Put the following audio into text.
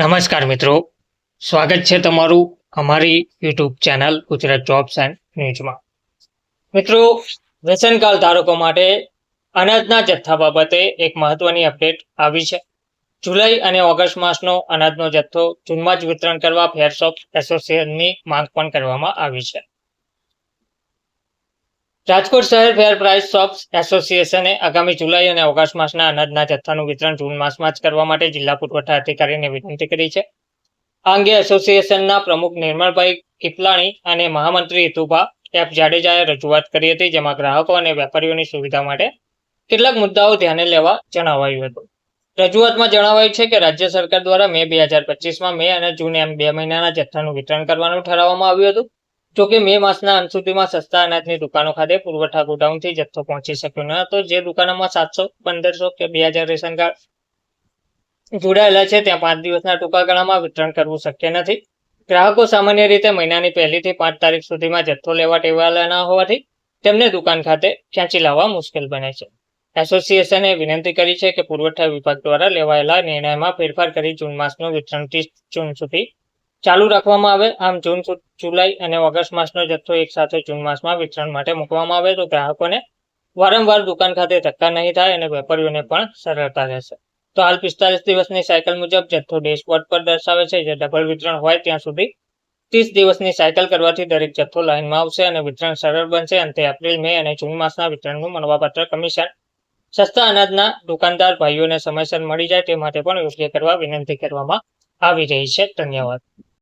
નમસ્કાર મિત્રો. સ્વાગત છે તમારું અમારી YouTube channel Gujarat jobs and ન્યૂઝમાં મિત્રો, વ્યસનકાળ ધારકો માટે અનાજના જથ્થા બાબતે એક મહત્વની અપડેટ આવી છે. જુલાઈ અને ઓગસ્ટ માસનો અનાજનો જથ્થો જૂનમાં જ વિતરણ કરવા ફેરશોપ એસોસિએશનની માંગ પણ કરવામાં આવી છે. રાજકોટ શહેર ફેર પ્રાઇસ શોપ્સ એસોસિએશને આગામી જુલાઈ અને ઓગસ્ટ માસના અનાજના જથ્થાનું વિતરણ જૂન માસમાં જ કરવા માટે જિલ્લા પુરવઠા અધિકારીને વિનંતી કરી છે. આ અંગે એસોસિએશનના પ્રમુખ નિર્મળભાઈ કિપલાણી અને મહામંત્રી હિતુભા એફ જાડેજાએ રજૂઆત કરી હતી, જેમાં ગ્રાહકો અને વેપારીઓની સુવિધા માટે કેટલાક મુદ્દાઓ ધ્યાને લેવા જણાવાયું હતું. રજૂઆતમાં જણાવાયું છે કે રાજ્ય સરકાર દ્વારા મે બે હજાર પચીસમાં મે અને જૂન એમ બે મહિનાના જથ્થાનું વિતરણ કરવાનું ઠરાવવામાં આવ્યું હતું. જોકે મે માસના અંત સુધીમાં સસ્તા અનાજની દુકાનો ખાતે પુરવઠા ગોડાઉનથી જથ્થો પહોંચી શક્યો ન હતો. જે દુકાનોમાં સાતસો, પંદરસો કે બે હજાર રેશન કાર્ડ જોડાયેલા છે, ત્યાં પાંચ દિવસના ટૂંકા ગાળામાં વિતરણ કરવું શક્ય નથી. ગ્રાહકો સામાન્ય રીતે મહિનાની પહેલીથી પાંચ તારીખ સુધીમાં જથ્થો લેવા ટેવાયેલા ન હોવાથી તેમને દુકાન ખાતે ખેંચી લાવવા મુશ્કેલ બને છે. એસોસિએશને વિનંતી કરી છે કે પુરવઠા વિભાગ દ્વારા લેવાયેલા નિર્ણયમાં ફેરફાર કરી જૂન માસનું વિતરણ ત્રીસ જૂન સુધી ચાલુ રાખવામાં આવે આમ જૂન, જુલાઈ અને ઓગસ્ટ માસનો જથ્થો એક સાથે જૂન માસમાં વિતરણ માટે મૂકવામાં આવે તો ગ્રાહકોને વારંવાર દુકાન ખાતે ધક્કા નહીં થાય અને વેપારીઓને પણ સરળતા રહેશે. તો હાલ પિસ્તાલીસ દિવસની સાયકલ મુજબ જથ્થો ડેશબોર્ડ પર દર્શાવે છે. જે ડબલ વિતરણ હોય ત્યાં સુધી ત્રીસ દિવસની સાયકલ કરવાથી દરેક જથ્થો લાઇનમાં આવશે અને વિતરણ સરળ બનશે. અંતે એપ્રિલ, મે અને જૂન માસના વિતરણનું મળવાપાત્ર કમિશન સસ્તા અનાજના દુકાનદાર ભાઈઓને સમયસર મળી જાય તે માટે પણ યોગ્ય કરવા વિનંતી કરવામાં આવી રહી છે. ધન્યવાદ.